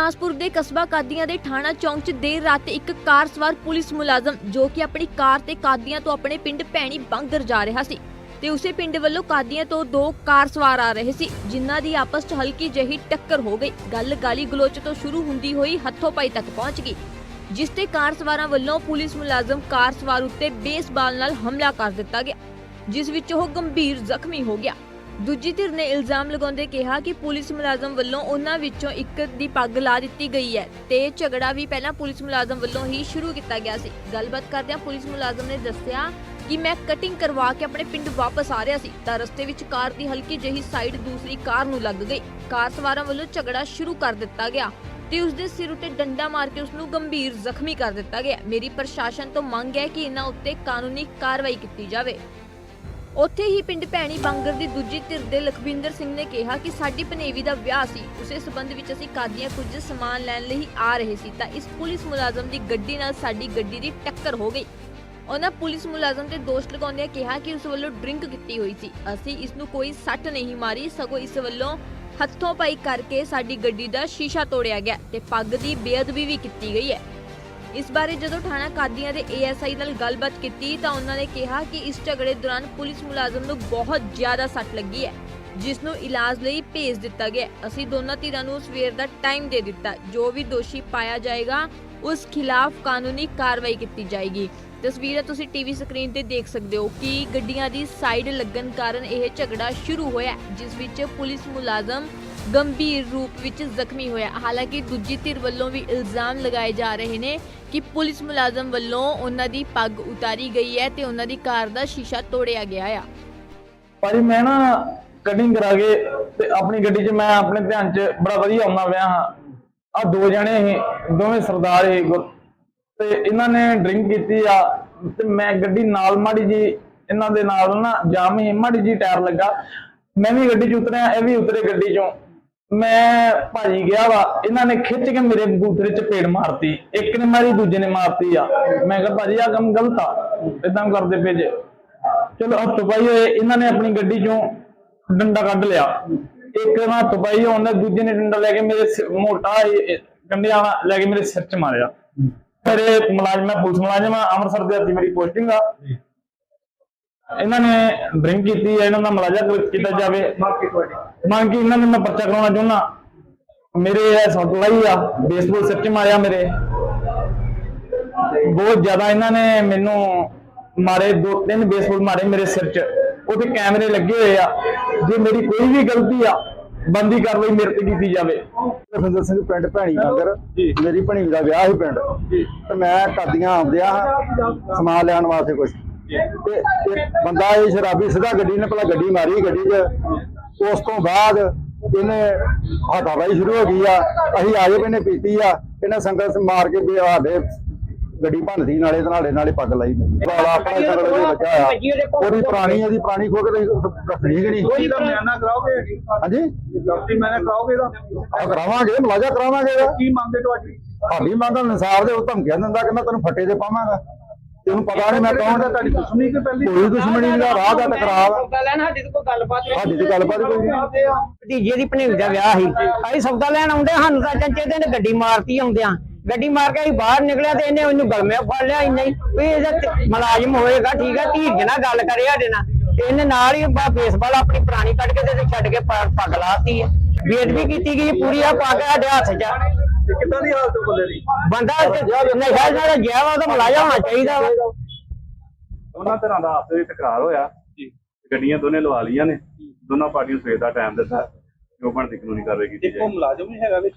ਗੁਰਦਾਸਪੁਰ ਦੇ ਕਸਬਾ ਕਾਦੀਆਂ ਦੇ ਥਾਣਾ ਚੌਂਕ 'ਚ ਦੇਰ ਰਾਤ ਇੱਕ ਕਾਰ ਸਵਾਰ ਪੁਲਿਸ ਮੁਲਾਜ਼ਮ ਜੋ ਕਿ ਆਪਣੀ ਕਾਰ ਤੇ ਕਾਦੀਆਂ ਤੋਂ ਆਪਣੇ ਪਿੰਡ ਭੈਣੀ ਬੰਗਰ ਜਾ ਰਿਹਾ ਸੀ ਤੇ ਉਸੇ ਪਿੰਡ ਵੱਲੋਂ ਕਾਦੀਆਂ ਤੋਂ ਦੋ ਕਾਰ ਸਵਾਰ ਆ ਰਹੇ ਸੀ, ਜਿਨ੍ਹਾਂ ਦੀ ਆਪਸ 'ਚ ਹਲਕੀ ਜਿਹੀ ਟੱਕਰ ਹੋ ਗਈ। ਗੱਲ ਗਾਲੀ ਗਲੋਚ ਤੋਂ ਸ਼ੁਰੂ ਹੁੰਦੀ ਹੋਈ ਹੱਥੋਂ ਪਾਈ ਤੱਕ ਪਹੁੰਚ ਗਈ, ਜਿਸ ਤੇ ਕਾਰ ਸਵਾਰਾਂ ਵੱਲੋਂ ਪੁਲਿਸ ਮੁਲਾਜ਼ਮ ਕਾਰ ਸਵਾਰ ਉੱਤੇ ਬੇਸਬਾਲ ਨਾਲ ਹਮਲਾ ਕਰ ਦਿੱਤਾ ਗਿਆ, ਜਿਸ ਵਿੱਚ ਉਹ ਗੰਭੀਰ ਜ਼ਖਮੀ ਹੋ ਗਿਆ। ਦੂਜੀ ਧਿਰ ਨੇ ਇਲਜ਼ਾਮ ਲਗਾਉਂਦੇ ਕਿਹਾ ਕਿ ਪੁਲਿਸ ਮੁਲਾਜ਼ਮ ਵੱਲੋਂ ਉਹਨਾਂ ਵਿੱਚੋਂ ਇੱਕ ਦੀ ਪੱਗ ਲਾ ਦਿੱਤੀ ਗਈ ਹੈ ਤੇ ਝਗੜਾ ਵੀ ਪਹਿਲਾਂ ਪੁਲਿਸ ਮੁਲਾਜ਼ਮ ਵੱਲੋਂ ਹੀ ਸ਼ੁਰੂ ਕੀਤਾ ਗਿਆ ਸੀ। ਗੱਲਬਾਤ ਕਰਦਿਆਂ ਪੁਲਿਸ ਮੁਲਾਜ਼ਮ ਨੇ ਦੱਸਿਆ ਕਿ ਮੈਂ ਕਟਿੰਗ ਕਰਵਾ ਕੇ ਆਪਣੇ ਪਿੰਡ ਵਾਪਸ ਆ ਰਿਹਾ ਸੀ ਤਾਂ ਰਸਤੇ ਵਿੱਚ ਕਾਰ ਦੀ ਹਲਕੀ ਜਿਹੀ ਸਾਈਡ ਦੂਸਰੀ ਕਾਰ ਨੂੰ ਲੱਗ ਗਈ। ਕਾਰ ਸਵਾਰਾਂ ਵੱਲੋਂ ਝਗੜਾ ਸ਼ੁਰੂ ਕਰ ਦਿੱਤਾ ਗਿਆ ਤੇ ਉਸ ਦੇ ਸਿਰ ਉੱਤੇ ਡੰਡਾ ਮਾਰ ਕੇ ਉਸ ਨੂੰ ਗੰਭੀਰ ਜ਼ਖਮੀ ਕਰ ਦਿੱਤਾ ਗਿਆ। ਮੇਰੀ ਪ੍ਰਸ਼ਾਸਨ ਤੋਂ ਮੰਗ ਹੈ ਕਿ ਇਹਨਾਂ ਉੱਤੇ ਕਾਨੂੰਨੀ ਕਾਰਵਾਈ ਕੀਤੀ ਜਾਵੇ। ਉੱਥੇ ਹੀ ਪਿੰਡ ਭੈਣੀ ਬਾਂਗਰ ਦੀ ਦੂਜੀ ਧਿਰ ਦੇ ਲਖਵਿੰਦਰ ਸਿੰਘ ਨੇ ਕਿਹਾ ਕਿ ਸਾਡੀ ਪਨੇਵੀ ਦਾ ਵਿਆਹ ਸੀ, ਉਸੇ ਸਬੰਧ ਵਿੱਚ ਅਸੀਂ ਕਾਦੀਆਂ ਕੁਝ ਸਮਾਨ ਲੈਣ ਲਈ ਆ ਰਹੇ ਸੀ ਤਾਂ ਇਸ ਪੁਲਿਸ ਮੁਲਾਜ਼ਮ ਦੀ ਗੱਡੀ ਨਾਲ ਸਾਡੀ ਗੱਡੀ ਦੀ ਟੱਕਰ ਹੋ ਗਈ। ਉਹਨਾਂ ਪੁਲਿਸ ਮੁਲਾਜ਼ਮ ਤੇ ਦੋਸ਼ ਲਗਾਉਂਦਿਆਂ ਕਿਹਾ ਕਿ ਉਸ ਵੱਲੋਂ ਡਰਿੰਕ ਕੀਤੀ ਹੋਈ ਸੀ। ਅਸੀਂ ਇਸ ਨੂੰ ਕੋਈ ਸੱਟ ਨਹੀਂ ਮਾਰੀ, ਸਗੋਂ ਇਸ ਵੱਲੋਂ ਹੱਥੋਂ ਪਾਈ ਕਰਕੇ ਸਾਡੀ ਗੱਡੀ ਦਾ ਸ਼ੀਸ਼ਾ ਤੋੜਿਆ ਗਿਆ ਤੇ ਪੱਗ ਦੀ ਬੇਅਦਬੀ ਵੀ ਕੀਤੀ ਗਈ ਹੈ। ਇਸ ਬਾਰੇ ਜਦੋਂ ਥਾਣਾ ਕਾਦੀਆਂ ਦੇ ਏਐਸਆਈ ਨਾਲ ਗੱਲਬਾਤ ਕੀਤੀ ਤਾਂ ਉਹਨਾਂ ਨੇ ਕਿਹਾ ਕਿ ਇਸ ਝਗੜੇ ਦੌਰਾਨ ਪੁਲਿਸ ਮੁਲਾਜ਼ਮ ਨੂੰ ਬਹੁਤ ਜ਼ਿਆਦਾ ਸੱਟ ਲੱਗੀ ਹੈ, ਜਿਸ ਨੂੰ ਇਲਾਜ ਲਈ ਭੇਜ ਦਿੱਤਾ ਗਿਆ ਅਸੀਂ ਦੋਨਾਂ ਧਿਰਾਂ ਨੂੰ ਸਵੇਰ ਦਾ ਟਾਈਮ ਦੇ ਦਿੱਤਾ। ਜੋ ਵੀ ਦੋਸ਼ੀ ਪਾਇਆ ਜਾਏਗਾ, ਉਸ ਖਿਲਾਫ ਕਾਨੂੰਨੀ ਕਾਰਵਾਈ ਕੀਤੀ ਜਾਏਗੀ। ਤਸਵੀਰਾਂ ਤੁਸੀਂ ਟੀਵੀ ਸਕਰੀਨ ਤੇ ਦੇਖ ਸਕਦੇ ਹੋ ਕਿ ਗੱਡੀਆਂ ਦੀ ਸਾਈਡ ਲੱਗਣ ਕਾਰਨ ਇਹ ਝਗੜਾ ਸ਼ੁਰੂ ਹੋਇਆ ਜਿਸ ਵਿੱਚ ਪੁਲਿਸ ਮੁਲਾਜ਼ਮ ਗੰਭੀਰ ਰੂਪ ਵਿੱਚ ਜ਼ਖਮੀ ਹੋਇਆ। ਹਾਲਾਂਕਿ ਦੂਜੀ ਧਿਰ ਵੱਲੋਂ ਵੀ ਇਲਜ਼ਾਮ ਲਗਾਏ ਜਾ ਰਹੇ ਨੇ ਕਿ ਪੁਲਿਸ ਮੁਲਾਜ਼ਮ ਵੱਲੋਂ ਉਹਨਾਂ ਦੀ ਪੱਗ ਉਤਾਰੀ ਗਈ ਹੈ ਤੇ ਉਹਨਾਂ ਦੀ ਕਾਰ ਦਾ ਸ਼ੀਸ਼ਾ ਤੋੜਿਆ ਗਿਆ ਆ। ਭਾਜੀ, ਮੈਂ ਨਾ ਕਟਿੰਗ ਕਰਾ ਕੇ ਤੇ ਆਪਣੀ ਗੱਡੀ 'ਚ ਮੈਂ ਆਪਣੇ ਧਿਆਨ 'ਚ ਬੜਾ ਵਧੀਆ ਆਉਂਦਾ ਪਿਆ ਹਾਂ। ਆ ਦੋ ਜਣੇ ਸੀ, ਦੋਵੇਂ ਸਰਦਾਰ ਸੀ ਤੇ ਇਹਨਾਂ ਨੇ ਡਰਿੰਕ ਕੀਤੀ ਆ ਤੇ ਮੈਂ ਗੱਡੀ ਨਾਲ ਮਾੜੀ ਜੀ ਇਹਨਾਂ ਦੇ ਨਾਲ ਨਾ ਜਾਮ ਹੀ ਮਾੜੀ ਜੀ ਟਾਇਰ ਲੱਗਾ। ਮੈਂ ਵੀ ਗੱਡੀ 'ਚ ਉਤਰਿਆ, ਇਹ ਵੀ ਉਤਰੇ ਗੱਡੀ 'ਚੋਂ। ਮੈਂ ਭਾਜੀ ਗਿਆ ਵਾ ਇਹਨਾਂ ਨੇ ਖਿੱਚ ਕੇ ਮੇਰੇ ਬੂਥਰੇ 'ਚ ਪੇੜ ਮਾਰਤੀ ਇੱਕ ਨੇ ਮਾਰੀ ਦੂਜੇ ਨੇ ਮਾਰਤੀ ਆ। ਮੈਂ ਕਿਹਾ ਭਾਜੀ ਆ ਕੰਮ ਗਲਤ ਆ ਇਦਾਂ ਕਰਦੇ ਪਏ ਜੇ। ਚਲੋ ਹੱਥ ਪਾਈ ਹੋਏ ਇਹਨਾਂ ਨੇ ਆਪਣੀ ਗੱਡੀ ਚੋਂ ਡੰਡਾ ਕੱਢ ਲਿਆ। ਇੱਕ ਨੇ ਹੱਥ ਪਾਈ ਉਹਨੇ ਦੂਜੇ ਨੇ ਡੰਡਾ ਲੈ ਕੇ ਮੇਰੇ ਮੋਟਾ ਡੰਡਿਆਂ ਨਾਲ ਲੈ ਕੇ ਮੇਰੇ ਸਿਰ 'ਚ ਮਾਰਿਆ। ਮੇਰੇ ਮੁਲਾਜ਼ਮ ਮੈਂ ਪੁਲਿਸ ਮੁਲਾਜ਼ਮ ਆ ਅੰਮ੍ਰਿਤਸਰ ਦੇ ਹੱਥੀ ਮੇਰੀ ਪੋਸਟਿੰਗ ਆ। ਇਹਨਾਂ ਨੇ ਡਰਿੰਕ ਕੀਤੀ ਹੈ ਇਹਨਾਂ ਦਾ ਮੁਲਾਜ਼ਾ ਕੀਤਾ ਜਾਵੇ। ਮੰਗ ਕੀ ਇਹਨਾਂ ਨੇ ਮੈਂ ਪਰਚਾ ਕਰਾਉਣਾ ਚਾਹੁੰਦਾ। ਮੇਰੇ ਇਹ ਸੱਟ ਲਾਈ ਆ ਬੇਸਬਾਲ ਸਿਰ 'ਚ ਮਾਰਿਆ ਮੇਰੇ। ਬਹੁਤ ਜ਼ਿਆਦਾ ਇਹਨਾਂ ਨੇ ਮੈਨੂੰ ਮਾਰੇ ਦੋ ਤਿੰਨ ਬੇਸਬਾਲ ਮਾਰੇ ਮੇਰੇ ਸਿਰ 'ਚ। ਉਹਦੇ ਕੈਮਰੇ ਲੱਗੇ ਹੋਏ ਆ। ਜੇ ਮੇਰੀ ਕੋਈ ਵੀ ਗਲਤੀ ਆ ਬੰਦੀ ਕਾਰਵਾਈ ਮੇਰੇ ਤੇ ਕੀਤੀ ਜਾਵੇ। ਲਖਵਿੰਦਰ ਸਿੰਘ ਪਿੰਡ ਭੈਣੀ ਨਗਰ। ਮੇਰੀ ਭਣੀ ਦਾ ਵਿਆਹ ਸੀ ਪਿੰਡ। ਤੇ ਮੈਂ ਕਾਦੀਆਂ ਆਉਂਦਿਆ ਸਮਾਨ ਲੈਣ ਵਾਸਤੇ ਕੁਝ ਤੇ ਬੰਦਾ ਇਹ ਸ਼ਰਾਬੀ ਸਿੱਧਾ ਗੱਡੀ ਨੇ ਪਹਿਲਾਂ ਗੱਡੀ ਮਾਰੀ ਗੱਡੀ 'ਚ। ਉਸ ਤੋਂ ਬਾਅਦ ਇਹਨੇ ਹੱਥਾਬਾਈ ਸ਼ੁਰੂ ਹੋ ਗਈ ਆ। ਅਸੀਂ ਆਏ ਪਏ ਨੇ ਪੀਤੀ ਆ। ਇਹਨੇ ਸੰਗਤ ਮਾਰ ਕੇ ਵੀ ਸਾਡੇ ਗੱਡੀ ਭੰਨਦੀ ਨਾਲੇ ਤੇ ਨਾਲੇ ਨਾਲੇ ਪੱਗ ਲਾਈ। ਵਾਲਾ ਆਪਣਾ ਸੰਗਤ ਦੇ ਲੱਗਾ ਆ। ਉਹਦੀ ਪੁਰਾਣੀ ਉਹਦੀ ਪੁਰਾਣੀ ਖੋ ਕੇ ਤੁਸੀਂ ਰੱਖਣੀ ਕਿ ਨਹੀਂ? ਕੋਈ ਦਾ ਮਿਆਨਾ ਕਰਾਓਗੇ? ਹਾਂਜੀ? ਡਾਕਟਰੀ ਮਿਆਨਾ ਕਰਾਓਗੇ ਦਾ ਕਰਾਵਾਂਗੇ ਮੁਲਾਜ਼ਾ ਕਰਾਵਾਂਗੇ ਇਹਦਾ। ਕੀ ਮੰਗੇ ਤੁਹਾਡੀ? ਸਾਡੀ ਮੰਗ ਅਨੁਸਾਰ ਦੇ ਉਹ ਧਮਕੀਆਂ ਦਿੰਦਾ ਕਿ ਮੈਂ ਤੈਨੂੰ ਫੱਟੇ ਤੇ ਪਾਵਾਂਗਾ। ਤੈਨੂੰ ਪਤਾ ਨਹੀਂ ਮੈਂ ਕੌਣ ਦਾ ਤੁਹਾਡੀ ਦੁਸ਼ਮਣੀ ਕਿ ਪਹਿਲੀ ਕੋਈ ਦੁਸ਼ਮਣੀ ਨਹੀਂ ਦਾ ਰਾਹ ਦਾ ਟਕਰਾਵ ਆ। ਸੌਦਾ ਲੈਣ ਸਾਡੀ ਤੇ ਕੋਈ ਗੱਲਬਾਤ ਨਹੀਂ ਸਾਡੀ ਤੇ ਗੱਲਬਾਤ ਕੋਈ ਨਹੀਂ। ਭਤੀਜੇ ਦੀ ਭਣੇਵੀ ਦਾ ਵਿਆਹ ਸੀ। ਅਸੀਂ ਸੌਦਾ ਲੈਣ ਆਉਂਦੇ ਸਾਨੂੰ ਤਾਂ ਚੰਚੇ ਦੇ ਨੇ ਗੱਡੀ ਮਾਰਤੀ ਆਉਂਦਿਆਂ। ਗੱਡੀ ਮਾਰ ਕੇ ਅਸੀਂ ਬਾਹਰ ਨਿਕਲਿਆ ਤੇ ਇਹਨੇ ਉਹਨੂੰ ਗਲਮੇ ਫੜ ਲਿਆ ਇੰਨਾ ਹੀ। ਵੀ ਇਹਦਾ ਤੇ ਮੁਲਾਜ਼ਮ ਹੋਏਗਾ ਠੀਕ ਹੈ ਧੀਰਜ ਨਾਲ ਗੱਲ ਕਰੇ ਸਾਡੇ ਨਾਲ। ਤੇ ਇਹਨੇ ਨਾਲ ਹੀ ਬਾ ਬੇਸਬਾਲ ਆਪਣੀ ਪੁਰਾਣੀ ਕੱਢ ਕੇ ਤੇ ਛੱਡ ਕੇ ਪ- ਪੱਗ ਲਾਤੀ ਹੈ ਬੇਦਬੀ ਕੀਤੀ ਗਈ ਪੂਰੀ ਆ ਪੱਗ ਸਾਡੇ ਹੱਥ 'ਚ। ਤੇ ਕਿੱਦਾਂ ਦੀ ਹਾਲਤ ਹੈ ਬੰਦੇ ਦੀ? ਬੰਦਾ ਨਸ਼ਾ ਜਿਹੜਾ ਜਿਆ ਵਾ ਉਹਦਾ ਮੁਲਾਜ਼ਮ ਹੋਣਾ ਚਾਹੀਦਾ ਵਾ। ਦੋਨਾਂ ਤਰ੍ਹਾਂ ਦਾ ਆਪਸ ਵਿੱਚ ਟਕਰਾਰ ਹੋਇਆ। ਗੱਡੀਆਂ ਦੋਨੇ ਲਵਾ ਲਈਆਂ ਨੇ। ਦੋਨਾਂ ਪਾਰਟੀਆਂ ਨੂੰ ਸਵੇਰ ਦਾ ਟਾਈਮ ਦਿੱਤਾ। ਜੋ ਬਣਦੀ ਕਾਨੂੰਨੀ ਕਾਰਵਾਈ ਕੀਤੀ ਇੱਕੋ ਜਾਏ ਮੁਲਾਜ਼ਮ ਨਹੀਂ ਹੈਗਾ ਵਿੱਚ?